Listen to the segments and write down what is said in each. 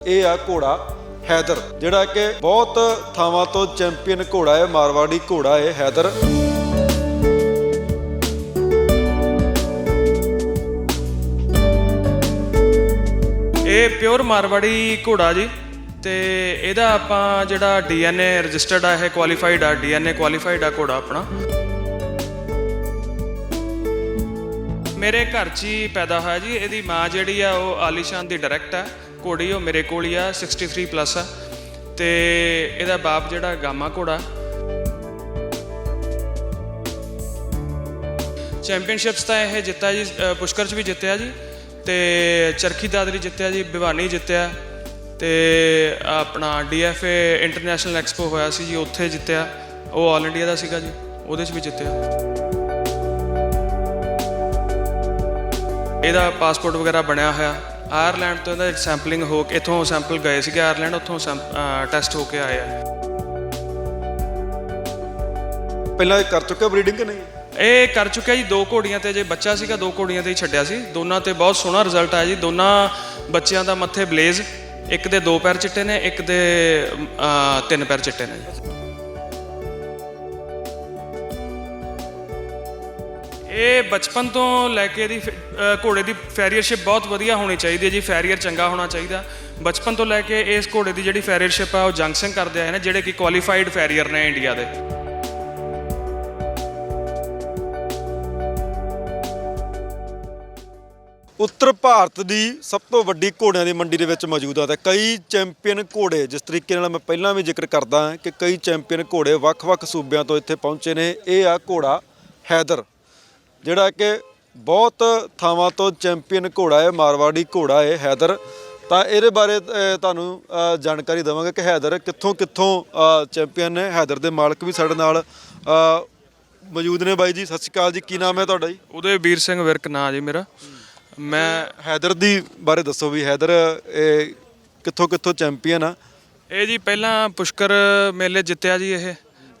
ਇਹ ਆ ਘੋੜਾ ਹੈਦਰ, ਜਿਹੜਾ ਕਿ ਬਹੁਤ ਥਾਵਾਂ ਤੋਂ ਚੈਂਪੀਅਨ ਘੋੜਾ ਹੈ, ਮਾਰਵਾੜੀ ਘੋੜਾ ਹੈ, ਹੈਦਰ। ਇਹ ਪਿਓਰ ਮਾਰਵਾੜੀ ਘੋੜਾ ਜੀ, ਤੇ ਇਹਦਾ ਆਪਾਂ ਜਿਹੜਾ ਡੀਐਨਏ ਰਜਿਸਟਰਡ ਆ, ਇਹ ਕੁਆਲੀਫਾਈਡ ਆ, ਡੀਐਨਏ ਕੁਆਲੀਫਾਈਡ ਆ ਘੋੜਾ ਆਪਣਾ। ਮੇਰੇ ਘਰ 'ਚ ਹੀ ਪੈਦਾ ਹੋਇਆ ਜੀ, ਇਹਦੀ ਮਾਂ ਜਿਹੜੀ ਆ, ਉਹ ਆਲੀਸ਼ਾਨ ਦੀ ਡਾਇਰੈਕਟ ਆ। ਘੋੜੀ, ਉਹ ਮੇਰੇ ਕੋਲ ਹੀ ਆ 63 ਪਲੱਸ ਆ। ਤੇ ਇਹਦਾ ਬਾਪ ਜਿਹੜਾ ਗਾਮਾ ਘੋੜਾ। ਚੈਂਪੀਅਨਸ਼ਿਪਸ ਤਾਂ ਇਹ ਜਿੱਤਾ ਜੀ ਪੁਸ਼ਕਰ 'ਚ ਵੀ ਜਿੱਤਿਆ ਜੀ। ਤੇ ਚਰਖੀ ਦਾਦਰੀ ਜਿੱਤਿਆ ਜੀ, ਭਿਵਾਨੀ ਜਿੱਤਿਆ। ਤੇ ਆਪਣਾ ਡੀਐਫਏ ਇੰਟਰਨੈਸ਼ਨਲ ਐਕਸਪੋ ਹੋਇਆ ਸੀ ਜੀ, ਉੱਥੇ ਜਿੱਤਿਆ। ਉਹ ਆਲ ਇੰਡੀਆ ਦਾ ਸੀਗਾ ਜੀ, ਉਹਦੇ 'ਚ ਵੀ ਜਿੱਤਿਆ। ਇਹਦਾ ਪਾਸਪੋਰਟ ਵਗੈਰਾ ਬਣਿਆ ਹੋਇਆ। ਆਇਰਲੈਂਡ ਤੋਂ ਇਹਦਾ ਸੈਂਪਲਿੰਗ ਹੋ ਕੇ ਇਥੋਂ ਸੈਂਪਲ ਗਏ ਸੀਗੇ ਆਇਰਲੈਂਡ ਉੱਥੋਂ ਟੈਸਟ ਹੋ ਕੇ ਆਏ ਆ। ਪਹਿਲਾਂ ਇਹ ਕਰ ਚੁੱਕਿਆ ਬਰੀਡਿੰਗ ਕਿ ਨਹੀਂ? ਇਹ ਕਰ ਚੁੱਕਿਆ ਜੀ ਦੋ ਘੋੜੀਆਂ ਤੇ ਜੇ ਬੱਚਾ ਸੀਗਾ ਦੋ ਘੋੜੀਆਂ ਤੇ ਹੀ ਛੱਡਿਆ ਸੀ। ਦੋਨਾਂ ਤੇ ਬਹੁਤ ਸੋਹਣਾ ਰਿਜ਼ਲਟ ਆਇਆ ਜੀ। ਦੋਨਾਂ ਬੱਚਿਆਂ ਦਾ ਮੱਥੇ ਬਲੇਜ਼ ਇੱਕ ਦੇ ਦੋ ਪੈਰ ਚਿੱਟੇ ਨੇ ਇੱਕ ਦੇ ਤਿੰਨ ਪੈਰ ਚਿੱਟੇ ਨੇ ਇਹ ਬਚਪਨ ਤੋਂ ਲੈ ਕੇ ਇਹਦੀ ਫ- ਘੋੜੇ ਦੀ ਫੈਰੀਅਰਸ਼ਿਪ ਬਹੁਤ ਵਧੀਆ ਹੋਣੀ ਚਾਹੀਦੀ ਹੈ ਜੀ, ਫੈਰੀਅਰ ਚੰਗਾ ਹੋਣਾ ਚਾਹੀਦਾ। ਬਚਪਨ ਤੋਂ ਲੈ ਕੇ ਇਸ ਘੋੜੇ ਦੀ ਜਿਹੜੀ ਫੈਰੀਅਰਸ਼ਿਪ ਆ, ਉਹ ਜੰਗ ਸਿੰਘ ਕਰਦੇ ਆਏ ਨੇ, ਜਿਹੜੇ ਕਿ ਕੁਆਲੀਫਾਈਡ ਫੈਰੀਅਰ ਨੇ ਇੰਡੀਆ ਦੇ। ਉੱਤਰ ਭਾਰਤ ਦੀ ਸਭ ਤੋਂ ਵੱਡੀ ਘੋੜਿਆਂ ਦੀ ਮੰਡੀ ਦੇ ਵਿੱਚ ਮੌਜੂਦ ਆ ਤੇ ਕਈ ਚੈਂਪੀਅਨ ਘੋੜੇ, ਜਿਸ ਤਰੀਕੇ ਨਾਲ ਮੈਂ ਪਹਿਲਾਂ ਵੀ ਜ਼ਿਕਰ ਕਰਦਾ ਹਾਂ ਕਿ ਕਈ ਚੈਂਪੀਅਨ ਘੋੜੇ ਵੱਖ-ਵੱਖ ਸੂਬਿਆਂ ਤੋਂ ਇੱਥੇ ਪਹੁੰਚੇ ਨੇ। ਇਹ ਆ ਘੋੜਾ ਹੈਦਰ। ਜਿਹੜਾ ਕਿ ਬਹੁਤ ਥਾਵਾਂ ਤੋਂ ਚੈਂਪੀਅਨ ਘੋੜਾ ਹੈ ਮਾਰਵਾੜੀ ਘੋੜਾ ਹੈ ਹੈਦਰ। ਤਾਂ ਇਹਦੇ ਬਾਰੇ ਤੁਹਾਨੂੰ ਜਾਣਕਾਰੀ ਦੇਵਾਂਗੇ ਕਿ ਹੈਦਰ ਕਿੱਥੋਂ ਕਿੱਥੋਂ ਚੈਂਪੀਅਨ ਹੈ ਹੈਦਰ ਦੇ ਮਾਲਕ ਵੀ ਸਾਡੇ ਨਾਲ ਮੌਜੂਦ ਨੇ ਬਾਈ ਜੀ। ਸਤਿ ਸ਼੍ਰੀ ਅਕਾਲ ਜੀ। ਕੀ ਨਾਮ ਹੈ ਤੁਹਾਡਾ ਜੀ? ਉਹਦੇ ਵੀਰ ਸਿੰਘ ਵਿਰਕ ਨਾਂ ਜੀ ਮੇਰਾ। ਮੈਂ ਹੈਦਰ ਦੀ ਬਾਰੇ ਦੱਸੋ ਵੀ ਹੈਦਰ ਇਹ ਕਿੱਥੋਂ ਕਿੱਥੋਂ ਚੈਂਪੀਅਨ ਆ? ਇਹ ਜੀ ਪਹਿਲਾਂ ਪੁਸ਼ਕਰ ਮੇਲੇ ਜਿੱਤਿਆ ਜੀ ਇਹ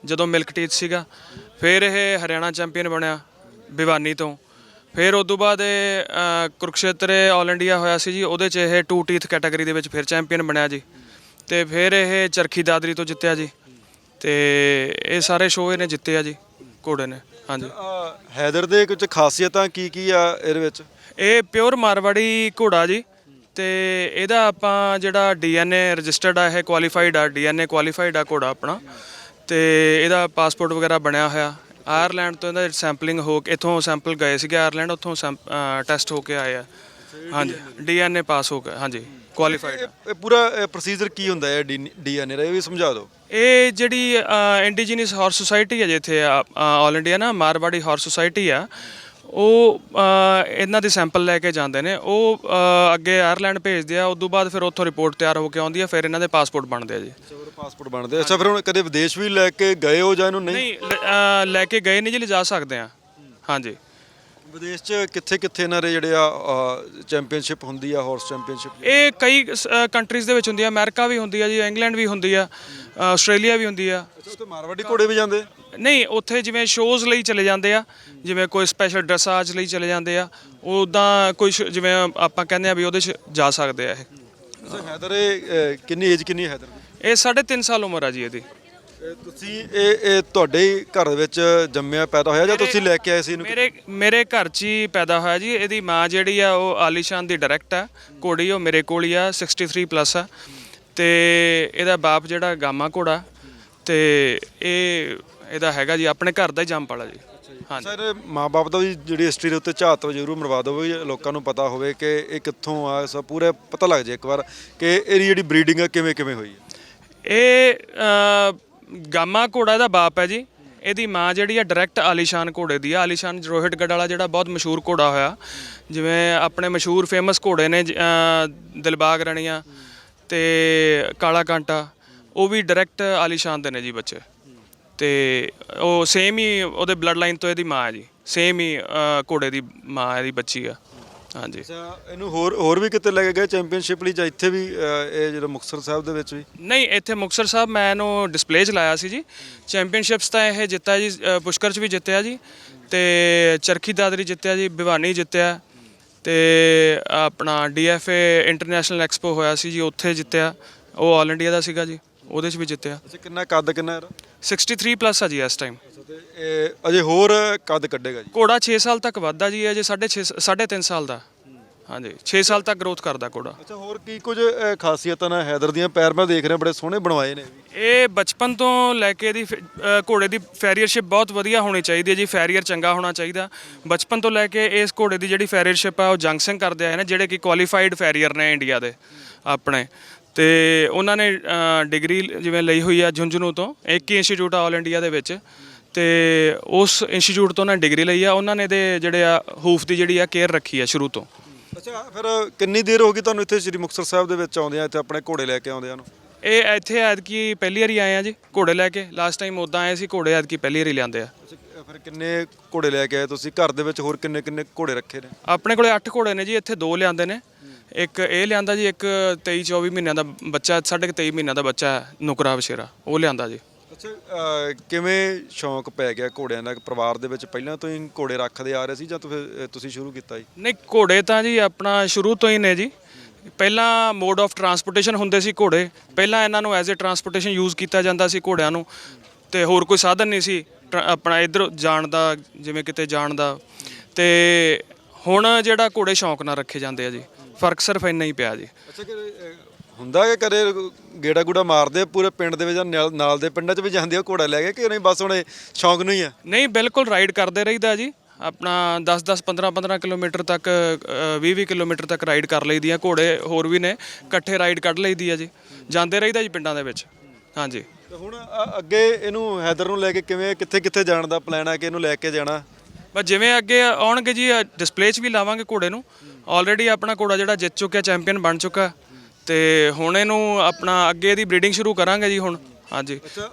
ਜਦੋਂ ਮਿਲਕ ਟੀਥ ਸੀਗਾ। ਫਿਰ ਇਹ ਹਰਿਆਣਾ ਚੈਂਪੀਅਨ ਬਣਿਆ। ਭਿਵਾਨੀ ਤੋਂ। ਫਿਰ ਉਸ ਤੋਂ ਬਾਅਦ ਇਹ ਅ, ਕੁਰੂਕਸ਼ੇਤਰ ਆਲ ਇੰਡੀਆ ਹੋਇਆ ਸੀ ਜੀ ਉਹਦੇ 'ਚ ਇਹ ਟੂ ਟੀਥ ਕੈਟਾਗਰੀ ਦੇ ਵਿੱਚ ਫਿਰ ਚੈਂਪੀਅਨ ਬਣਿਆ ਜੀ। ਤੇ ਫਿਰ ਇਹ ਚਰਖੀ ਦਾਦਰੀ ਤੋਂ ਜਿੱਤਿਆ ਜੀ। ਤੇ ਇਹ ਸਾਰੇ ਸ਼ੋਅ ਇਹਨੇ ਜਿੱਤੇ ਆ ਜੀ ਘੋੜੇ ਨੇ। ਹਾਂਜੀ। ਹੈਦਰ ਦੇ ਕੁਝ ਖਾਸੀਅਤਾਂ ਕੀ ਕੀ ਆ ਇਹਦੇ ਵਿੱਚ? ਇਹ ਪਿਓਰ ਮਾਰਵਾੜੀ ਘੋੜਾ ਜੀ। ਤੇ ਇਹਦਾ ਆਪਾਂ ਜਿਹੜਾ ਡੀਐਨਏ ਰਜਿਸਟਰਡ ਆ ਇਹ ਕੁਆਲੀਫਾਈਡ ਆ ਡੀਐਨਏ ਕੁਆਲੀਫਾਈਡ ਆ ਘੋੜਾ ਆਪਣਾ। ਤੇ ਇਹਦਾ ਪਾਸਪੋਰਟ ਵਗੈਰਾ ਬਣਿਆ ਹੋਇਆ। ਆਇਰਲੈਂਡ ਤੋਂ ਇਹਦਾ ਸੈਂਪਲਿੰਗ ਹੋ ਕੇ ਇਥੋਂ ਸੈਂਪਲ ਗਏ ਸੀਗੇ ਆਇਰਲੈਂਡ ਉੱਥੋਂ ਟੈਸਟ ਹੋ ਕੇ ਆਏ ਆ। ਹਾਂਜੀ ਡੀਐਨਏ ਪਾਸ ਹੋ ਗਿਆ ਹਾਂਜੀ ਕੁਆਲੀਫਾਈਡ ਇਹ ਪੂਰਾ ਪ੍ਰੋਸੀਜਰ ਕੀ ਹੁੰਦਾ ਹੈ ਡੀਐਨਏ ਦਾ ਇਹ ਵੀ ਸਮਝਾ ਦਿਓ। ਇਹ ਜਿਹੜੀ ਇੰਡੀਜੀਨਸ ਹਾਰਸ ਸੁਸਾਇਟੀ ਹੈ ਜਿੱਥੇ ਆਲ ਇੰਡੀਆ ਨਾ ਮਾਰਵਾੜੀ ਹਾਰਸ ਸੁਸਾਇਟੀ ਆ ਉਹ ਇਹਨਾਂ ਦੇ ਸੈਂਪਲ ਲੈ ਕੇ ਜਾਂਦੇ ਨੇ। ਉਹ ਅੱਗੇ ਆਇਰਲੈਂਡ ਭੇਜਦੇ ਆ ਉਦੋਂ ਬਾਅਦ ਫਿਰ ਉੱਥੋਂ ਰਿਪੋਰਟ ਤਿਆਰ ਹੋ ਕੇ ਆਉਂਦੀ ਆ ਫਿਰ ਇਹਨਾਂ ਦੇ ਪਾਸਪੋਰਟ ਬਣਦੇ ਆ ਜੀ। ਪਾਸਪੋਰਟ ਬਣਦੇ। ਅੱਛਾ ਫਿਰ ਹੁਣ ਕਦੇ ਵਿਦੇਸ਼ ਵੀ ਲੈ ਕੇ ਗਏ ਹੋ ਜਾਂ ਇਹਨੂੰ ਨਹੀਂ? ਨਹੀਂ ਲ- ਕੇ ਗਏ ਨਹੀਂ ਜੀ ਲਿਜਾ ਸਕਦੇ ਆ। ਹਾਂਜੀ। ਵਿਦੇਸ਼ 'ਚ ਕਿੱਥੇ ਕਿੱਥੇ ਇਹਨਾਂ ਦੇ ਜਿਹੜੇ ਆ ਚੈਂਪੀਅਨਸ਼ਿਪ ਹੁੰਦੀ ਆ ਹਾਰਸ ਚੈਂਪੀਅਨਸ਼ਿਪ ਇਹ ਕਈ ਕੰਟਰੀਜ਼ ਦੇ ਵਿੱਚ ਹੁੰਦੀ ਆ। ਅਮਰੀਕਾ ਵੀ ਹੁੰਦੀ ਆ ਜੀ ਇੰਗਲੈਂਡ ਵੀ ਹੁੰਦੀ ਆ ਅ, ਆਸਟ੍ਰੇਲੀਆ ਵੀ ਹੁੰਦੀ ਆ। ਅੱਛਾ ਉੱਥੇ ਮਾਰਵਾੜੀ ਘੋੜੇ ਵੀ ਜਾਂਦੇ? ਨਹੀਂ ਉੱਥੇ ਜਿਵੇਂ ਸ਼ੋਜ਼ ਲਈ ਚਲੇ ਜਾਂਦੇ ਆ ਜਿਵੇਂ ਕੋਈ ਸਪੈਸ਼ਲ ਡਰੈਸਾਜ ਲਈ ਚਲੇ ਜਾਂਦੇ ਆ ਉਦਾਂ ਕੋਈ ਸ਼- ਜਿਵੇਂ ਆਪਾਂ ਕਹਿੰਦੇ ਆ ਵੀ ਉਹਦੇ 'ਚ ਜਾ ਸਕਦੇ ਆ ਇਹ। ਅੱਛਾ ਹੈਦਰ ਇਹ ਕਿੰਨੀ ਏਜ ਕਿੰਨੀ ਹੈ ਹੈਦਰ ਦੀ? ਇਹ 3.5 ਸਾਲ ਉਮਰ ਆ ਜੀ ਇਹਦੀ। ਇਹ ਤੁਸੀਂ ਇਹ ਇਹ ਤੁਹਾਡੇ ਹੀ ਘਰ ਵਿੱਚ ਜੰਮਿਆ ਪੈਦਾ ਹੋਇਆ ਜਾਂ ਤੁਸੀਂ ਲੈ ਕੇ ਆਏ ਸੀ ਇਹਨੂੰ? ਮੇਰੇ ਮੇਰੇ ਘਰ 'ਚ ਹੀ ਪੈਦਾ ਹੋਇਆ ਜੀ। ਇਹਦੀ ਮਾਂ ਜਿਹੜੀ ਆ ਉਹ ਆਲੀਸ਼ਾਨ ਦੀ ਡਾਇਰੈਕਟ ਆ। ਘੋੜੀ ਉਹ ਮੇਰੇ ਕੋਲ ਹੀ ਆ 63 ਪਲੱਸ ਆ। ਤੇ ਇਹਦਾ ਬਾਪ ਜਿਹੜਾ ਗਾਮਾ ਘੋੜਾ। ਤੇ ਇਹ ਇਹਦਾ ਹੈਗਾ ਜੀ ਆਪਣੇ ਘਰ ਦਾ ਹੀ ਜੰਮਪਾਲਾ ਜੀ। ਹਾਂਜੀ। ਸਰ ਮਾਪੇ ਦਾ ਵੀ ਜਿਹੜੀ ਹਿਸਟਰੀ ਦੇ ਉੱਤੇ ਝਾਤ ਜ਼ਰੂਰ ਮਰਵਾ ਦਿਓ ਵੀ ਲੋਕਾਂ ਨੂੰ ਪਤਾ ਹੋਵੇ ਕਿ ਇਹ ਕਿੱਥੋਂ ਆ। ਸਭ ਪੂਰਾ ਪਤਾ ਲੱਗ ਜਾਏ ਇੱਕ ਵਾਰ ਕਿ ਇਹਦੀ ਜਿਹੜੀ ਬਰੀਡਿੰਗ ਆ ਕਿਵੇਂ ਕਿਵੇਂ ਹੋਈ ਹੈ ਇਹ ਅ, ਗਾਮਾ ਘੋੜਾ ਦਾ ਬਾਪ ਹੈ ਜੀ। ਇਹਦੀ ਮਾਂ ਜਿਹੜੀ ਆ ਡਾਇਰੈਕਟ ਆਲੀਸ਼ਾਨ ਘੋੜੇ ਦੀ ਆ ਆਲੀਸ਼ਾਨ ਰੋਹਿਤਗੜ੍ਹ ਵਾਲਾ ਜਿਹੜਾ ਬਹੁਤ ਮਸ਼ਹੂਰ ਘੋੜਾ ਹੋਇਆ। ਜਿਵੇਂ ਆਪਣੇ ਮਸ਼ਹੂਰ ਫੇਮਸ ਘੋੜੇ ਨੇ ਜ- ਦਿਲਬਾਗ ਰਣੀਆਂ ਤੇ ਕਾਲਾ ਕਾਂਟਾ। ਉਹ ਵੀ ਡਾਇਰੈਕਟ ਆਲੀਸ਼ਾਨ ਦੇ ਨੇ ਜੀ ਬੱਚੇ। ਤੇ ਉਹ ਸੇਮ ਹੀ ਉਹਦੇ ਬਲੱਡ ਲਾਈਨ ਤੋਂ ਇਹਦੀ ਮਾਂ ਹੈ ਜੀ। ਸੇਮ ਹੀ ਘੋੜੇ ਦੀ ਮਾਂ ਇਹਦੀ ਬੱਚੀ ਆ ਹਾਂਜੀ। ਅੱਛਾ ਇਹਨੂੰ ਹੋਰ ਹੋਰ ਵੀ ਕਿਤੇ ਲੈ ਕੇ ਗਏ ਚੈਂਪੀਅਨਸ਼ਿਪ ਲਈ ਜਾਂ ਇੱਥੇ ਵੀ ਅ, ਇਹ ਜਿਹੜਾ ਮੁਕਤਸਰ ਸਾਹਿਬ ਦੇ ਵਿੱਚ ਵੀ? ਨਹੀਂ ਇੱਥੇ ਮੁਕਤਸਰ ਸਾਹਿਬ ਮੈਂ ਇਹਨੂੰ ਡਿਸਪਲੇ 'ਚ ਲਾਇਆ ਸੀ ਜੀ। ਚੈਂਪੀਅਨਸ਼ਿਪਸ ਤਾਂ ਇਹ ਜਿੱਤਾ ਜੀ ਅ, ਪੁਸ਼ਕਰ 'ਚ ਵੀ ਜਿੱਤਿਆ ਜੀ ਤੇ ਚਰਖੀ ਦਾਦਰੀ ਜਿੱਤਿਆ ਜੀ ਭਿਵਾਨੀ ਜਿੱਤਿਆ ਤੇ ਆਪਣਾ ਡੀਐਫਏ ਇੰਟਰਨੈਸ਼ਨਲ ਐਕਸਪੋ ਹੋਇਆ ਸੀ ਜੀ ਉੱਥੇ ਜਿੱਤਿਆ। ਉਹ ਆਲ ਇੰਡੀਆ ਦਾ ਸੀਗਾ ਜੀ ਉਹਦੇ 'ਚ ਵੀ ਜਿੱਤਿਆ। ਅੱਛਾ ਕਿੰਨਾ ਕੱਦ ਕਿੰਨਾ ਇਹਦਾ? 63 ਪਲੱਸ ਆ ਜੀ ਇਸ ਟਾਈਮ ਇਹ ਅਜੇ ਹੋਰ ਕੱਦ ਕੱਢੇਗਾ ਜੀ। ਘੋੜਾ 6 ਸਾਲ ਤੱਕ ਵੱਧਦਾ ਜੀ ਅਜੇ 6.5 3.5 ਸਾਲ ਦਾ। ਹਾਂਜੀ 6 ਸਾਲ ਤੱਕ ਗਰੋਥ ਕਰਦਾ ਘੋੜਾ। ਅੱਛਾ ਹੋਰ ਕੀ ਕੁਝ ਅ, ਖਾਸੀਅਤਾਂ ਨੇ ਹੈਦਰ ਦੀਆਂ ਪੈਰ ਮੈਂ ਦੇਖ ਰਿਹਾ ਬੜੇ ਸੋਹਣੇ ਬਣਵਾਏ ਨੇ। ਇਹ ਬਚਪਨ ਤੋਂ ਲੈ ਕੇ ਦੀ ਘੋੜੇ ਦੀ ਫੈਰੀਅਰਸ਼ਿਪ ਬਹੁਤ ਵਧੀਆ ਹੋਣੀ ਚਾਹੀਦੀ ਹੈ ਜੀ ਫੈਰੀਅਰ ਚੰਗਾ ਹੋਣਾ ਚਾਹੀਦਾ। ਬਚਪਨ ਤੋਂ ਲੈ ਕੇ ਇਸ ਘੋੜੇ ਦੀ ਜਿਹੜੀ ਫੈਰੀਅਰਸ਼ਿਪ ਆ ਉਹ ਜੰਗ ਸਿੰਘ ਕਰਦੇ ਆਏ ਨੇ ਜਿਹੜੇ ਕਿ ਕੁਆਲੀਫਾਈਡ ਫੈਰੀਅਰ ਨੇ ਇੰਡੀਆ ਦੇ ਆਪਣੇ। ਤੇ ਉਹਨਾਂ ਨੇ ਡਿਗਰੀ ਜਿਵੇਂ ਲਈ ਹੋਈ ਆ ਝੁੰਝਨੂ ਤੋਂ ਇੱਕ ਹੀ ਇੰਸਟੀਚਿਊਟ ਆ ਆਲ ਇੰਡੀਆ ਦੇ ਵਿੱਚ। ਤੇ ਉਸ ਇੰਸਟੀਚਿਊਟ ਤੋਂ ਉਹਨਾਂ ਨੇ ਡਿਗਰੀ ਲਈ ਆ ਉਹਨਾਂ ਨੇ ਦੇ ਜਿਹੜੇ ਆ ਹੂਫ ਦੀ ਜਿਹੜੀ ਆ ਕੇਅਰ ਰੱਖੀ ਆ ਸ਼ੁਰੂ ਤੋਂ। ਅੱਛਾ ਫਿਰ ਕਿੰਨੀ ਦੇਰ ਹੋ ਗਈ ਤੁਹਾਨੂੰ ਇੱਥੇ ਸ੍ਰੀ ਮੁਕਤਸਰ ਸਾਹਿਬ ਦੇ ਵਿੱਚ ਆਉਂਦਿਆਂ ਇੱਥੇ ਆਪਣੇ ਘੋੜੇ ਲੈ ਕੇ ਆਉਂਦਿਆਂ ਨੂੰ? ਇਹ ਇੱਥੇ ਐਤਕੀ ਪਹਿਲੀ ਵਾਰੀ ਆਏ ਆ ਜੀ ਘੋੜੇ ਲੈ ਕੇ। ਲਾਸਟ ਟਾਈਮ ਉਦਾਂ ਆਏ ਸੀ ਘੋੜੇ ਐਤਕੀ ਪਹਿਲੀ ਵਾਰੀ ਲਿਆਂਦੇ ਆ। ਫਿਰ ਕਿੰਨੇ ਘੋੜੇ ਲੈ ਕੇ ਆਏ ਤੁਸੀਂ? ਘਰ ਦੇ ਵਿੱਚ ਹੋਰ ਕਿੰਨੇ ਕਿੰਨੇ ਘੋੜੇ ਰੱਖੇ ਨੇ? ਆਪਣੇ ਕੋਲੇ 8 ਘੋੜੇ ਨੇ ਜੀ ਇੱਥੇ ਦੋ ਲਿਆਂਦੇ ਨੇ। ਇੱਕ ਇਹ ਲਿਆਂਦਾ ਜੀ ਇੱਕ 23 24 ਮਹੀਨਿਆਂ ਦਾ ਬੱਚਾ ਸਾਢੇ ਕੁ 23 ਮਹੀਨਿਆਂ ਦਾ ਬੱਚਾ ਨੁਕਰਾ ਵਸ਼ੇਰਾ ਉਹ ਲਿਆਂਦਾ ਜੀ। ਅੱਛਾ ਕਿਵੇਂ ਸ਼ੌਂਕ ਪੈ ਗਿਆ ਘੋੜਿਆਂ ਦਾ? ਪਰਿਵਾਰ ਦੇ ਵਿੱਚ ਪਹਿਲਾਂ ਤੋਂ ਹੀ ਘੋੜੇ ਰੱਖਦੇ ਆ ਰਹੇ ਸੀ ਜਾਂ ਤੁ- ਫਿਰ, ਅ, ਤੁਸੀਂ ਸ਼ੁਰੂ ਕੀਤਾ ਜੀ? ਨਹੀਂ ਘੋੜੇ ਤਾਂ ਜੀ ਆਪਣਾ ਸ਼ੁਰੂ ਤੋਂ ਹੀ ਨੇ ਜੀ। ਪਹਿਲਾਂ ਮੋਡ ਆਫ ਟਰਾਂਸਪੋਰਟੇਸ਼ਨ ਹੁੰਦੇ ਸੀ ਘੋੜੇ। ਪਹਿਲਾਂ ਇਹਨਾਂ ਨੂੰ ਐਜ਼ ਅ ਟਰਾਂਸਪੋਰਟੇਸ਼ਨ ਯੂਜ਼ ਕੀਤਾ ਜਾਂਦਾ ਸੀ ਘੋੜਿਆਂ ਨੂੰ। ਤੇ ਹੋਰ ਕੋਈ ਸਾਧਨ ਨਹੀਂ ਸੀ ਟਰ- ਆਪਣਾ ਇਧਰ ਜਾਣ ਦਾ ਜਿਵੇਂ ਕਿਤੇ ਜਾਣ ਦਾ। ਤੇ ਹੁਣ ਜਿਹੜਾ ਘੋੜੇ ਸ਼ੌਂਕ ਨਾਲ ਰੱਖੇ ਜਾਂਦੇ ਆ ਜੀ। ਫ਼ਰਕ ਸਿਰਫ ਇੰਨਾ ਹੀ ਪਿਆ ਜੀ। ਅੱਛਾ ਕਿ ਹੁੰਦਾ ਕਿ ਕਦੇ ਗੇੜਾ ਗੂੜਾ ਮਾਰਦੇ ਆ ਪੂਰੇ ਪਿੰਡ ਦੇ ਵਿੱਚ ਜਾਂ ਨਾਲ- ਨਾਲ ਦੇ ਪਿੰਡਾਂ 'ਚ ਵੀ ਜਾਂਦੇ ਆ ਘੋੜਾ ਲੈ ਕੇ ਕਿ ਨਹੀਂ ਬਸ ਹੁਣ ਇਹ ਸ਼ੌਂਕ ਨੂੰ ਹੀ ਆ? ਨਹੀਂ ਬਿਲਕੁਲ ਰਾਈਡ ਕਰਦੇ ਰਹੀਦਾ ਜੀ। ਆਪਣਾ 10 10 15 15 ਕਿਲੋਮੀਟਰ ਤੱਕ 20 20 ਕਿਲੋਮੀਟਰ ਤੱਕ ਰਾਈਡ ਕਰ ਲਈਦੀ ਆ। ਘੋੜੇ ਹੋਰ ਵੀ ਨੇ ਇਕੱਠੇ ਰਾਈਡ ਕੱਢ ਲਈਦੀ ਆ ਜੀ। ਜਾਂਦੇ ਰਹੀਦਾ ਜੀ ਪਿੰਡਾਂ ਦੇ ਵਿੱਚ। ਹਾਂਜੀ। ਤੇ ਹੁਣ ਅ- ਅੱਗੇ ਇਹਨੂੰ ਹੈਦਰ ਨੂੰ ਲੈ ਕੇ ਕਿਵੇਂ ਕਿੱਥੇ ਕਿੱਥੇ ਜਾਣ ਦਾ ਪਲਾਨ ਹੈ ਕਿ ਇਹਨੂੰ ਲੈ ਕੇ ਜਾਣਾ? ਬਸ ਜਿਵੇਂ ਅੱਗੇ ਆਉਣਗੇ ਜੀ ਡਿਸਪਲੇ 'ਚ ਵੀ ਲਾਵਾਂਗੇ ਘੋੜੇ ਨੂੰ। ਆਲਰੇਡੀ ਆਪਣਾ ਘੋੜਾ ਜਿਹੜਾ ਜਿੱਤ ਚੁੱਕਿਆ ਚੈਂਪੀਅਨ ਬਣ ਚੁੱਕਾ। ਤੇ ਹੁਣ ਇਹਨੂੰ ਆਪਣਾ ਅੱਗੇ ਦੀ ਬਰੀਡਿੰਗ ਸ਼ੁਰੂ ਕਰਾਂਗੇ ਜੀ ਹੁਣ। ਹਾਂਜੀ। ਅੱਛਾ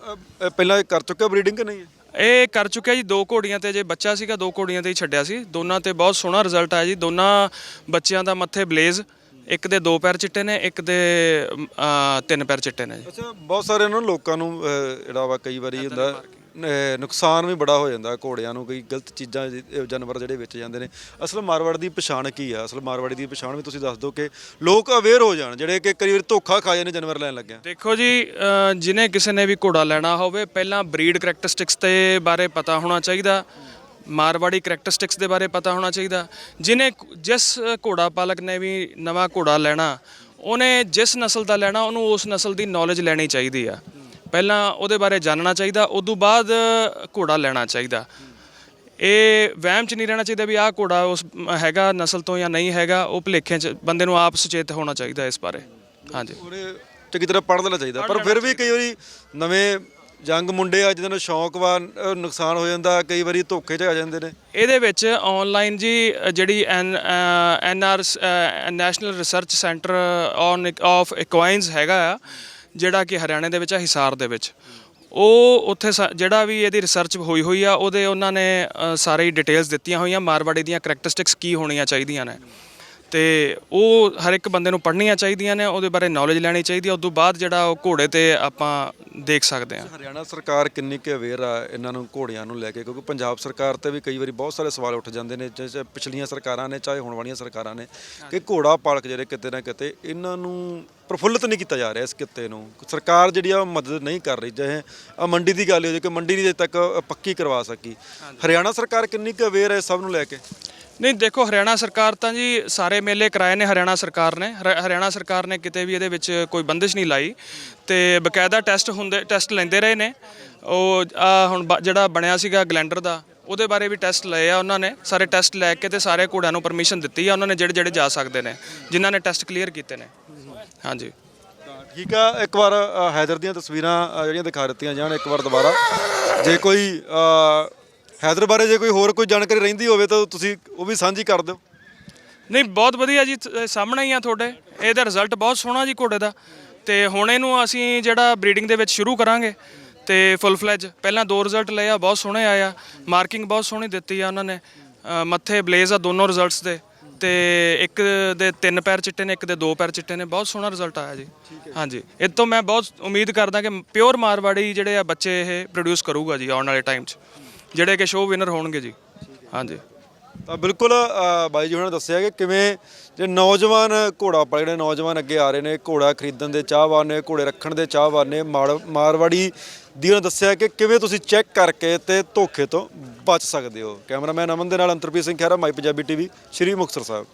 ਅ, ਪਹਿਲਾਂ ਇਹ ਕਰ ਚੁੱਕਿਆ ਬਰੀਡਿੰਗ ਕਿ ਨਹੀਂ? ਇਹ ਕਰ ਚੁੱਕਿਆ ਜੀ ਦੋ ਘੋੜੀਆਂ ਤੇ ਜੇ ਬੱਚਾ ਸੀਗਾ ਦੋ ਘੋੜੀਆਂ ਤੇ ਹੀ ਛੱਡਿਆ ਸੀ। ਦੋਨਾਂ ਤੇ ਬਹੁਤ ਸੋਹਣਾ ਰਿਜ਼ਲਟ ਆਇਆ ਜੀ। ਦੋਨਾਂ ਬੱਚਿਆਂ ਦਾ ਮੱਥੇ ਬਲੇਜ਼ ਇੱਕ ਦੇ ਦੋ ਪੈਰ ਚਿੱਟੇ ਨੇ ਇੱਕ ਦੇ ਅਮ, ਅਹ, ਤਿੰਨ ਪੈਰ ਚਿੱਟੇ ਨੇ ਜੀ। ਅੱਛਾ ਬਹੁਤ ਸਾਰੇ ਨਾ ਲੋਕਾਂ ਨੂੰ ਅ, ਜਿਹੜਾ ਵਾ ਕਈ ਵਾਰੀ ਹੁੰਦਾ ਅ, ਨੁਕਸਾਨ ਵੀ ਬੜਾ ਹੋ ਜਾਂਦਾ ਘੋੜਿਆਂ ਨੂੰ ਕਈ ਗਲਤ ਚੀਜ਼ਾਂ ਜ- ਜਾਨਵਰ ਜਿਹੜੇ ਵਿੱਚ ਜਾਂਦੇ ਨੇ। ਅਸਲ ਮਾਰਵਾੜ ਦੀ ਪਛਾਣ ਕੀ ਆ? ਅਸਲ ਮਾਰਵਾੜੀ ਦੀ ਪਛਾਣ ਵੀ ਤੁਸੀਂ ਦੱਸ ਦਿਓ ਕਿ ਲੋਕ ਅਵੇਅਰ ਹੋ ਜਾਣ ਜਿਹੜੇ ਕਿ ਕਈ ਵਾਰੀ ਧੋਖਾ ਖਾ ਜਾਂਦੇ ਜਾਨਵਰ ਲੈਣ ਲੱਗਿਆ। ਦੇਖੋ ਜੀ ਅਹ ਜਿਹਨੇ ਕਿਸੇ ਨੇ ਵੀ ਘੋੜਾ ਲੈਣਾ ਹੋਵੇ ਪਹਿਲਾਂ ਬਰੀਡ ਕਰੈਕਟਰਿਸਟਿਕਸ ਦੇ ਬਾਰੇ ਪਤਾ ਹੋਣਾ ਚਾਹੀਦਾ। ਮਾਰਵਾੜੀ ਕਰੈਕਟਰਿਸਟਿਕਸ ਦੇ ਬਾਰੇ ਪਤਾ ਹੋਣਾ ਚਾਹੀਦਾ। ਜਿਹਨੇ ਜਿਸ ਘੋੜਾ ਪਾਲਕ ਨੇ ਵੀ ਨਵਾਂ ਘੋੜਾ ਲੈਣਾ ਉਹਨੇ ਜਿਸ ਨਸਲ ਦਾ ਲੈਣਾ ਉਹਨੂੰ ਉਸ ਨਸਲ ਦੀ ਨੌਲੇਜ ਲੈਣੀ ਚਾਹੀਦੀ ਆ। ਪਹਿਲਾਂ ਉਹਦੇ ਬਾਰੇ ਜਾਣਨਾ ਚਾਹੀਦਾ ਉਦੋਂ ਬਾਅਦ ਘੋੜਾ ਲੈਣਾ ਚਾਹੀਦਾ। ਇਹ ਵਹਿਮ ਚ ਨਹੀਂ ਰਹਿਣਾ ਚਾਹੀਦਾ ਵੀ ਆਹ ਘੋੜਾ ਉਸ ਹੈਗਾ ਨਸਲ ਤੋਂ ਜਾਂ ਨਹੀਂ ਹੈਗਾ ਉਹ ਭੁਲੇਖਿਆਂ ਚ ਬੰਦੇ ਨੂੰ ਆਪ ਸੁਚੇਤ ਹੋਣਾ ਚਾਹੀਦਾ ਇਸ ਬਾਰੇ। ਹਾਂਜੀ। ਉਹਨੇ ਚੰਗੀ ਤਰ੍ਹਾਂ ਪੜ੍ਹ ਲੈਣਾ ਚਾਹੀਦਾ ਪਰ ਫਿਰ ਵੀ ਕਈ ਵਾਰੀ ਨਵੇਂ ਜੰਗ ਮੁੰਡੇ ਆ ਜਿਹਨਾਂ ਨੂੰ ਸ਼ੌਂਕ ਵਾ ਨੁਕਸਾਨ ਹੋ ਜਾਂਦਾ ਕਈ ਵਾਰੀ ਧੋਖੇ 'ਚ ਆ ਜਾਂਦੇ ਨੇ। ਇਹਦੇ ਵਿੱਚ ਆਨਲਾਈਨ ਜੀ ਅ, ਜਿਹੜੀ N N R national research centre on of equines ਹੈਗਾ ਆ ਜਿਹੜਾ ਕਿ ਹਰਿਆਣੇ ਦੇ ਵਿੱਚ ਆ ਹਿਸਾਰ ਦੇ ਵਿੱਚ। ਉਹ ਉੱਥੇ ਸ- ਜਿਹੜਾ ਵੀ ਇਹਦੀ ਰਿਸਰਚ ਹੋਈ ਹੋਈ ਆ ਉਹਦੇ ਉਹਨਾਂ ਨੇ ਅ, ਸਾਰੇ ਡਿਟੇਲਸ ਦਿੱਤੀਆਂ ਹੋਈਆਂ। ਮਾਰਵਾੜੀ ਦੀਆਂ ਕਰੈਕਟਰਿਸਟਿਕਸ ਕੀ ਹੋਣੀਆਂ ਚਾਹੀਦੀਆਂ ਨੇ। ਤੇ ਉਹ ਹਰ ਇੱਕ ਬੰਦੇ ਨੂੰ ਪੜ੍ਹਨੀਆਂ ਚਾਹੀਦੀਆਂ ਨੇ ਉਹਦੇ ਬਾਰੇ ਨੌਲੇਜ ਲੈਣੀ ਚਾਹੀਦੀ ਹੈ ਉਸ ਤੋਂ ਬਾਅਦ ਜਿਹੜਾ ਉਹ ਘੋੜੇ ਤੇ ਆਪਾਂ ਦੇਖ ਸਕਦੇ ਹਾਂ। ਹਰਿਆਣਾ ਸਰਕਾਰ ਕਿੰਨੀ ਕੁ ਅਵੇਅਰ ਆ ਇਹਨਾਂ ਨੂੰ ਘੋੜਿਆਂ ਨੂੰ ਲੈ ਕੇ? ਕਿਉਂਕਿ ਪੰਜਾਬ ਸਰਕਾਰ ਤੇ ਵੀ ਕਈ ਵਾਰੀ ਬਹੁਤ ਸਾਰੇ ਸਵਾਲ ਉੱਠ ਜਾਂਦੇ ਨੇ ਚਾਹੇ ਪਿਛਲੀਆਂ ਸਰਕਾਰਾਂ ਨੇ ਚਾਹੇ ਹੁਣ ਵਾਲੀਆਂ ਸਰਕਾਰਾਂ ਨੇ ਕਿ ਘੋੜਾ ਪਾਲਕ ਜਿਹੜੇ ਕਿਤੇ ਨਾ ਕਿਤੇ ਇਹਨਾਂ ਨੂੰ ਪ੍ਰਫੁੱਲਤ ਨਹੀਂ ਕੀਤਾ ਜਾ ਰਿਹਾ ਇਸ ਕਿੱਤੇ ਨੂੰ। ਸਰਕਾਰ ਜਿਹੜੀ ਆ ਉਹ ਮਦਦ ਨਹੀਂ ਕਰ ਰਹੀ ਚਾਹੇ ਆ ਮੰਡੀ ਦੀ ਗੱਲ ਹੋ ਜੇ ਕਿ ਮੰਡੀ ਨਹੀਂ ਅਜੇ ਤੱਕ ਪੱਕੀ ਕਰਵਾ ਸਕੀ। ਹਰਿਆਣਾ ਸਰਕਾਰ ਕਿੰਨੀ ਕੁ ਅਵੇਅਰ ਹੈ ਸਭ ਨੂੰ ਲੈ ਕੇ? ਨਹੀਂ ਦੇਖੋ ਹਰਿਆਣਾ ਸਰਕਾਰ ਤਾਂ ਜੀ ਸਾਰੇ ਮੇਲੇ ਕਰਾਏ ਨੇ ਹਰਿਆਣਾ ਸਰਕਾਰ ਨੇ। ਹਰ- ਹਰਿਆਣਾ ਸਰਕਾਰ ਨੇ ਕਿਤੇ ਵੀ ਇਹਦੇ ਵਿੱਚ ਕੋਈ ਬੰਦਿਸ਼ ਨਹੀਂ ਲਾਈ। ਤੇ ਬਕਾਇਦਾ ਟੈਸਟ ਹੁੰਦੇ ਟੈਸਟ ਲੈਂਦੇ ਰਹੇ ਨੇ। ਉਹ ਆ ਹੁਣ ਬ- ਜਿਹੜਾ ਬਣਿਆ ਸੀਗਾ ਗਲੈਂਡਰ ਦਾ ਉਹਦੇ ਬਾਰੇ ਵੀ ਟੈਸਟ ਲਏ ਆ ਉਹਨਾਂ ਨੇ। ਸਾਰੇ ਟੈਸਟ ਲੈ ਕੇ ਤੇ ਸਾਰੇ ਘੋੜਿਆਂ ਨੂੰ ਪਰਮਿਸ਼ਨ ਦਿੱਤੀ ਆ ਉਹਨਾਂ ਨੇ ਜਿਹੜੇ ਜਿਹੜੇ ਜਾ ਸਕਦੇ ਨੇ ਜਿਨ੍ਹਾਂ ਨੇ ਟੈਸਟ ਕਲੀਅਰ ਕੀਤੇ ਨੇ। ਹਾਂਜੀ। ਤਾਂ ਠੀਕ ਆ ਇੱਕ ਵਾਰ ਅ, ਹੈਦਰ ਦੀਆਂ ਤਸਵੀਰਾਂ ਅ, ਜਿਹੜੀਆਂ ਦਿਖਾ ਦਿੱਤੀਆਂ ਜਾਣ ਇੱਕ ਵਾਰ ਦੁਬਾਰਾ। ਜੇ ਕੋਈ ਅ, ਹੈਦਰ ਬਾਰੇ ਜੇ ਕੋਈ ਹੋਰ ਕੋਈ ਜਾਣਕਾਰੀ ਰਹਿੰਦੀ ਹੋਵੇ ਤਾਂ ਤੁਸੀਂ ਉਹ ਵੀ ਸਾਂਝੀ ਕਰ ਦਿਓ। ਨਹੀਂ ਬਹੁਤ ਵਧੀਆ ਜੀ ਤ- ਸਾਹਮਣੇ ਹੀ ਆ ਤੁਹਾਡੇ। ਇਹਦਾ ਰਿਜ਼ਲਟ ਬਹੁਤ ਸੋਹਣਾ ਜੀ ਘੋੜੇ ਦਾ। ਤੇ ਹੁਣ ਇਹਨੂੰ ਅਸੀਂ ਜਿਹੜਾ ਬਰੀਡਿੰਗ ਦੇ ਵਿੱਚ ਸ਼ੁਰੂ ਕਰਾਂਗੇ। ਤੇ ਫੁੱਲ ਫਲੈਜ ਪਹਿਲਾਂ ਦੋ ਰਿਜ਼ਲਟ ਲਏ ਆ ਬਹੁਤ ਸੋਹਣੇ ਆਇਆ ਮਾਰਕਿੰਗ ਬਹੁਤ ਸੋਹਣੀ ਦਿੱਤੀ ਆ ਉਹਨਾਂ ਨੇ। ਅ, ਮੱਥੇ ਬਲੇਜ਼ ਆ ਦੋਨੋਂ ਰਿਜ਼ਲਟਸ ਦੇ। ਤੇ ਇੱਕ ਦੇ ਤਿੰਨ ਪੈਰ ਚਿੱਟੇ ਨੇ ਇੱਕ ਦੇ ਦੋ ਪੈਰ ਚਿੱਟੇ ਨੇ। ਬਹੁਤ ਸੋਹਣਾ ਰਿਜ਼ਲਟ ਆਇਆ ਜੀ। ਹਾਂਜੀ। ਇਹ ਤੋਂ ਮੈਂ ਬਹੁਤ ਉਮੀਦ ਕਰਦਾ ਕਿ ਪਿਓਰ ਮਾਰਵਾੜੀ ਜਿਹੜੇ ਆ ਬੱਚੇ ਇਹ ਪ੍ਰੋਡਿਊਸ ਕਰੂਗਾ ਜੀ ਆਉਣ ਵਾਲੇ ਟਾਈਮ 'ਚ। ਜਿਹੜੇ ਕਿ ਸ਼ੋਅ ਵਿਨਰ ਹੋਣਗੇ ਜੀ। ਹਾਂਜੀ। ਤਾਂ ਬਿਲਕੁਲ ਅ, ਬਾਈ ਜੀ ਉਹਨਾਂ ਨੇ ਦੱਸਿਆ ਕਿ ਕਿਵੇਂ ਜੇ ਨੌਜਵਾਨ ਘੋੜਾ ਪਾਲੇ ਜਿਹੜੇ ਨੌਜਵਾਨ ਅੱਗੇ ਆ ਰਹੇ ਨੇ ਘੋੜਾ ਖਰੀਦਣ ਦੇ ਚਾਹਵਾਨ ਨੇ ਘੋੜੇ ਰੱਖਣ ਦੇ ਚਾਹਵਾਨ ਨੇ ਮਾੜ- ਮਾਰਵਾੜੀ ਦੀ ਉਹਨਾਂ ਦੱਸਿਆ ਕਿ ਕਿਵੇਂ ਤੁਸੀਂ ਚੈੱਕ ਕਰਕੇ ਤੇ ਧੋਖੇ ਤੋਂ ਬਚ ਸਕਦੇ ਹੋ। ਕੈਮਰਾਮੈਨ ਅਮਨ ਦੇ ਨਾਲ Antarpreet Singh Khaira my Punjabi TV Shri Muktsar Sahib.